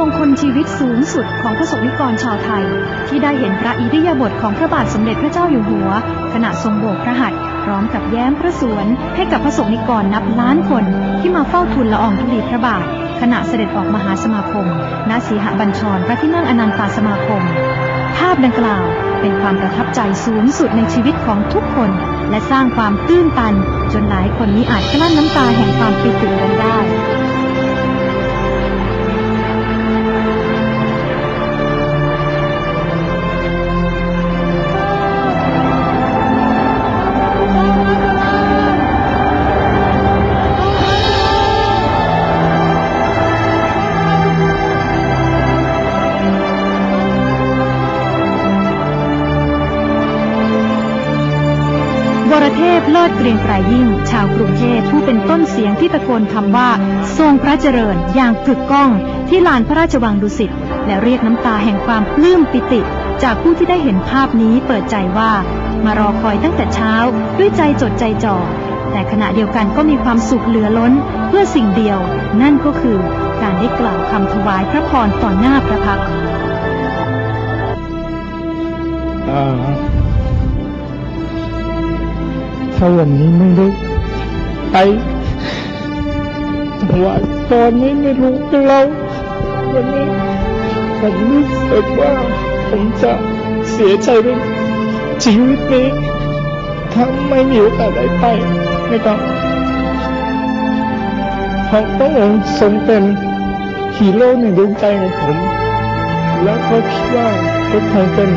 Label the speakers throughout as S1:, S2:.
S1: มงคลชีวิตสูงสุดของพระสงฆ์นิกรชาวไทย ที่ได้เห็นพระอิริยาบถของพระบาทสมเด็จพระเจ้าอยู่หัว ขณะทรงโบกพระหัตถ์พร้อมกับแย้มพระสวน ให้กับพระสงฆ์นิกรนับล้านคนที่มาเฝ้าทูลละอองธุลีพระบาท ขณะเสด็จออกมหาสมาคมณสีหบัญชรพระที่นั่งอนันตาสมาคม ภาพดังกล่าวเป็นความประทับใจสูงสุดในชีวิตของทุกคน และสร้างความตื้นตัน จนหลายคนนี้อาจกลั้นน้ำตาแห่งความปิติ เทพเลิศเกรียงไกรยิ่ง ชาวกรุงเทพผู้เป็นต้นเสียงที่ตะโกนคำว่า ทรงพระเจริญอย่างกึกก้อง ที่ลานพระราชวังดุสิตและเรียกน้ำตาแห่งความปลื้มปิติ จากผู้ที่ได้เห็นภาพนี้เปิดใจว่ามารอคอยตั้งแต่เช้า ด้วยใจจดใจจ่อแต่ขณะเดียวกันก็มีความสุขเหลือล้น เพื่อสิ่งเดียว นั่นก็คือการได้กล่าวคำถวายพระพรต่อหน้าพระพักตร์
S2: ถ้าวันนี้ไม่ได้ไปถวายตอนนี้ไม่รู้เราวันนี้ผมรู้สึกว่าผมจะเสียใจด้วยชีวิตนี้ถ้าไม่มีโอกาสได้ไปนะครับเพราะพระองค์ทรงเป็นฮีโร่ในดวงใจของผม แล้วก็คิดว่าทุกคนเป็น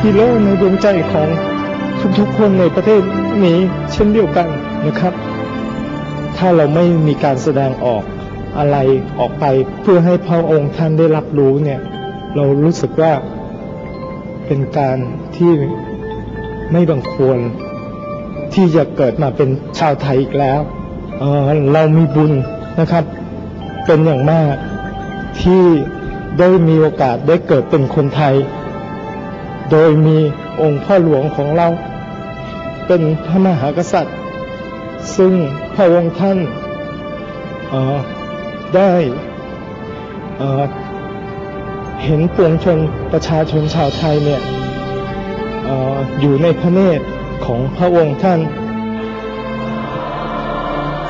S2: ฮีโร่ในดวงใจของ ทุกๆคนในประเทศนี้เช่นเดียวกันนะครับ ถ้าเราไม่มีการแสดงออกอะไรออกไปเพื่อให้พระองค์ท่านได้รับรู้เนี่ย เรารู้สึกว่าเป็นการที่ไม่บังควรที่จะเกิดมาเป็นชาวไทยอีกแล้วเออเรามีบุญนะครับ เป็นอย่างมากที่ได้มีโอกาสได้เกิดเป็นคนไทย โดยมีองค์พ่อหลวงของเรา เป็นพระมหากษัตริย์ ซึ่งพระองค์ท่านได้เห็นปวงชนประชาชนชาวไทยเนี่ยออยู่ในพระเนตรของพระองค์ท่าน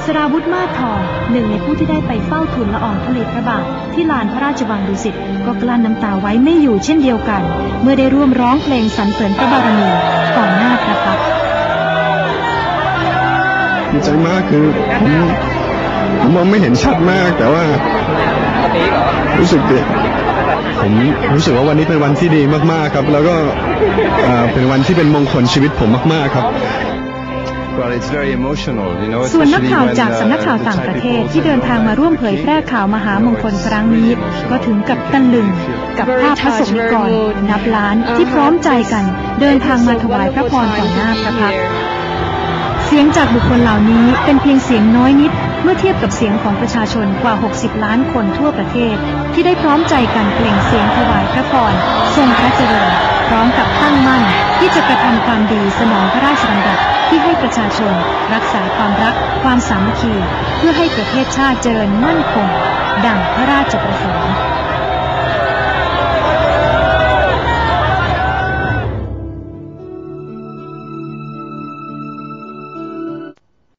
S1: สราวุธมาทองหนึ่งในผู้ที่ได้ไปเฝ้าทูลละอองธุลีพระบาทที่ลานพระราชวังดุสิตก็กลั้นน้ำตาไว้ไม่อยู่เช่นเดียวกัน เมื่อได้ร่วมร้องเพลงสรรเสริญพระบารมีต่อหน้าพระ
S3: ใจมากคือผมผมมองไม่เห็นชัดมาก แต่ว่า รู้สึกดีผมรู้สึกว่าวันนี้เป็นวันที่ดีมากๆครับ แล้วก็เอ่อเป็นวันที่เป็นมงคลชีวิตผมมากๆครับ
S4: Well, it's very emotional, you know,
S1: ส่วนนัก
S4: especially
S1: ข่าว
S4: when
S1: จาก
S4: uh,
S1: สำนักข่าว
S4: the
S1: ต่าง
S4: Thai
S1: ประเทศ
S4: people
S1: ที่เดินทางมาร่วมเผยแพร่ข่าวมหามงคลครั้งนี้ ก็ถึงกับตะลึง กับภาพพระสงฆ์นิกรนับล้านที่พร้อมใจกัน เดินทางมาถวายพระพรต่อหน้าพระพักตร์เสียงจากบุคคลเหล่านี้เป็นเพียงเสียงน้อยนิด เมื่อเทียบกับเสียงของประชาชนกว่า 60 ล้านคนทั่วประเทศ ที่ได้พร้อมใจกันเปล่งเสียงถวายพระพรทรงพระเจริญ พร้อมกับตั้งมั่น ที่จะกระทำความดีสนองพระราชดำรัสที่ให้ประชาชน รักษาความรัก ความสามัคคี เพื่อให้ประเทศชาติเจริญมั่นคง ดังพระราชประสงค์